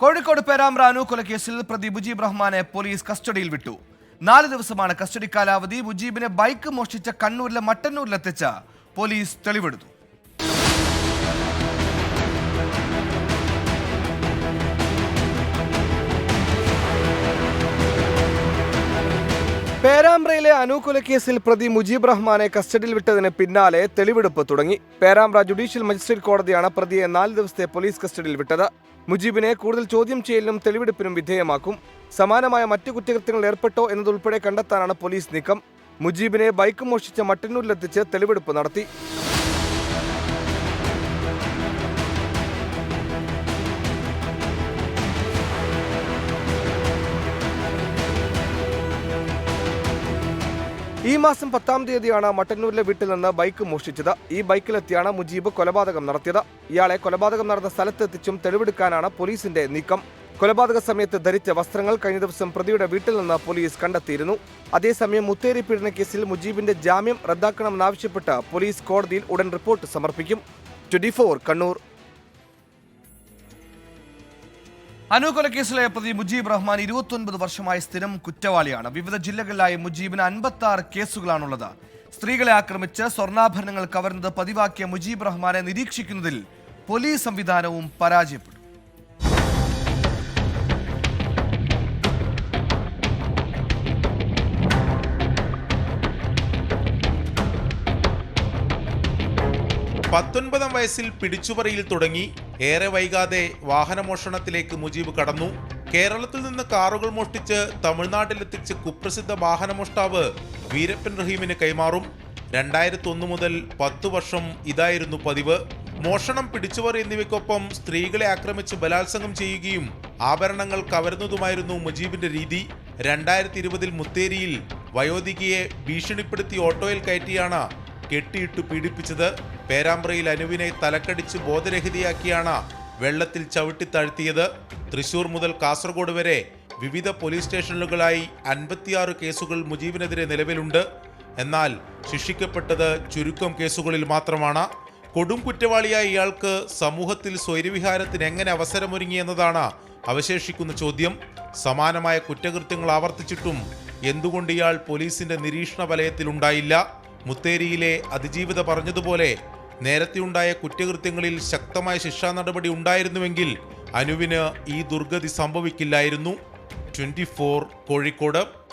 കോഴിക്കോട് പേരാമ്പ്ര അനു കൊലക്കേസിൽ പ്രതി മുജീബ് റഹ്മാനെ പോലീസ് കസ്റ്റഡിയിൽ വിട്ടു. നാല് ദിവസമാണ് കസ്റ്റഡി കാലാവധി മുജീബിനെ ബൈക്ക് മോഷ്ടിച്ച കണ്ണൂരിലെ മട്ടന്നൂരിലെത്തിച്ച പോലീസ് തെളിവെടുത്തു. പേരാമ്പ്രയിലെ കേസിൽ പ്രതി മുജീബ് റഹ്മാനെ കസ്റ്റഡിയിൽ വിട്ടതിന് പിന്നാലെ തെളിവെടുപ്പ് തുടങ്ങി. പേരാമ്പ്ര ജുഡീഷ്യൽ മജിസ്ട്രേറ്റ് കോടതിയാണ് പ്രതിയെ നാല് ദിവസത്തെ പോലീസ് കസ്റ്റഡിയിൽ വിട്ടത്. മുജീബിനെ കൂടുതൽ ചോദ്യം ചെയ്യലിനും തെളിവെടുപ്പിനും വിധേയമാക്കും. സമാനമായ മറ്റു കുറ്റകൃത്യങ്ങൾ ഏർപ്പെട്ടോ എന്നതുൾപ്പെടെ കണ്ടെത്താനാണ് പോലീസ് നീക്കം. മുജീബിനെ ബൈക്ക് മോഷ്ടിച്ച മട്ടന്നൂരിലെത്തിച്ച് തെളിവെടുപ്പ് നടത്തി. ഈ മാസം പത്താം തീയതിയാണ് മട്ടന്നൂരിലെ വീട്ടിൽ നിന്ന് ബൈക്ക് മോഷ്ടിച്ചത്. ഈ ബൈക്കിലെത്തിയാണ് മുജീബ് കൊലപാതകം നടത്തിയത്. ഇയാളെ കൊലപാതകം നടന്ന സ്ഥലത്തെത്തിച്ചും തെളിവെടുക്കാനാണ് പോലീസിന്റെ നീക്കം. കൊലപാതക സമയത്ത് ധരിച്ച വസ്ത്രങ്ങൾ കഴിഞ്ഞ ദിവസം പ്രതിയുടെ വീട്ടിൽ നിന്ന് പോലീസ് കണ്ടെത്തിയിരുന്നു. അതേസമയം മുത്തേരി കേസിൽ മുജീബിന്റെ ജാമ്യം റദ്ദാക്കണമെന്നാവശ്യപ്പെട്ട് പോലീസ് കോടതിയിൽ ഉടൻ റിപ്പോർട്ട് സമർപ്പിക്കും. ട്വന്റി കണ്ണൂർ. അനു കേസിലെ പ്രതി മുജീബ് റഹ്മാൻ ഇരുപത്തൊൻപത് വർഷമായി സ്ഥിരം കുറ്റവാളിയാണ്. വിവിധ ജില്ലകളിലായി മുജീബിന് അൻപത്തി ആറ് കേസുകളാണുള്ളത്. സ്ത്രീകളെ ആക്രമിച്ച് സ്വർണാഭരണങ്ങൾ കവർന്നത് പതിവാക്കിയ മുജീബ് റഹ്മാനെ നിരീക്ഷിക്കുന്നതിൽ പോലീസ് സംവിധാനവും പരാജയപ്പെട്ടു. പത്തൊൻപതാം വയസ്സിൽ പിടിച്ചുപറിയിൽ തുടങ്ങി ഏറെ വൈകാതെ വാഹനമോഷണത്തിലേക്ക് മുജീബ് കടന്നു. കേരളത്തിൽ നിന്ന് കാറുകൾ മോഷ്ടിച്ച് തമിഴ്നാട്ടിലെത്തിച്ച് കുപ്രസിദ്ധ വാഹനമോഷ്ടാവ് വീരപ്പൻ റഹീമിന് കൈമാറും. രണ്ടായിരത്തി ഒന്ന് മുതൽ പത്ത് വർഷം ഇതായിരുന്നു പതിവ്. മോഷണം പിടിച്ചുപറി എന്നിവയ്ക്കൊപ്പം സ്ത്രീകളെ ആക്രമിച്ച് ബലാത്സംഗം ചെയ്യുകയും ആഭരണങ്ങൾ കവരുന്നതുമായിരുന്നു മുജീബിന്റെ രീതി. രണ്ടായിരത്തി ഇരുപതിൽ മുത്തേരിയിൽ വയോധികയെ ഭീഷണിപ്പെടുത്തി ഓട്ടോയിൽ കയറ്റിയാണ് കെട്ടിയിട്ട് പീഡിപ്പിച്ചത് പേരാമ്പ്രയിൽ അനുവിനെ തലക്കടിച്ച് ബോധരഹിതയാക്കിയാണ് വെള്ളത്തിൽ ചവിട്ടിത്താഴ്ത്തിയത് തൃശൂർ മുതൽ കാസർഗോഡ് വരെ വിവിധ പോലീസ് സ്റ്റേഷനുകളായി അൻപത്തിയാറ് കേസുകൾ മുജീബിനെതിരെ നിലവിലുണ്ട്. എന്നാൽ ശിക്ഷിക്കപ്പെട്ടത് ചുരുക്കം കേസുകളിൽ മാത്രമാണ്. കൊടും കുറ്റവാളിയായ ഇയാൾക്ക് സമൂഹത്തിൽ സ്വൈരവിഹാരത്തിന് എങ്ങനെ അവസരമൊരുങ്ങിയെന്നതാണ് അവശേഷിക്കുന്ന ചോദ്യം. സമാനമായ കുറ്റകൃത്യങ്ങൾ ആവർത്തിച്ചിട്ടും എന്തുകൊണ്ട് ഇയാൾ പോലീസിന്റെ നിരീക്ഷണ വലയത്തിലുണ്ടായില്ല? മുത്തേരിയിലെ അതിജീവിത പറഞ്ഞതുപോലെ നേരത്തെയുണ്ടായ കുറ്റകൃത്യങ്ങളിൽ ശക്തമായ ശിക്ഷാ നടപടി ഉണ്ടായിരുന്നുവെങ്കിൽ അനുവിന് ഈ ദുർഗതി സംഭവിക്കില്ലായിരുന്നു. ട്വന്റി കോഴിക്കോട്.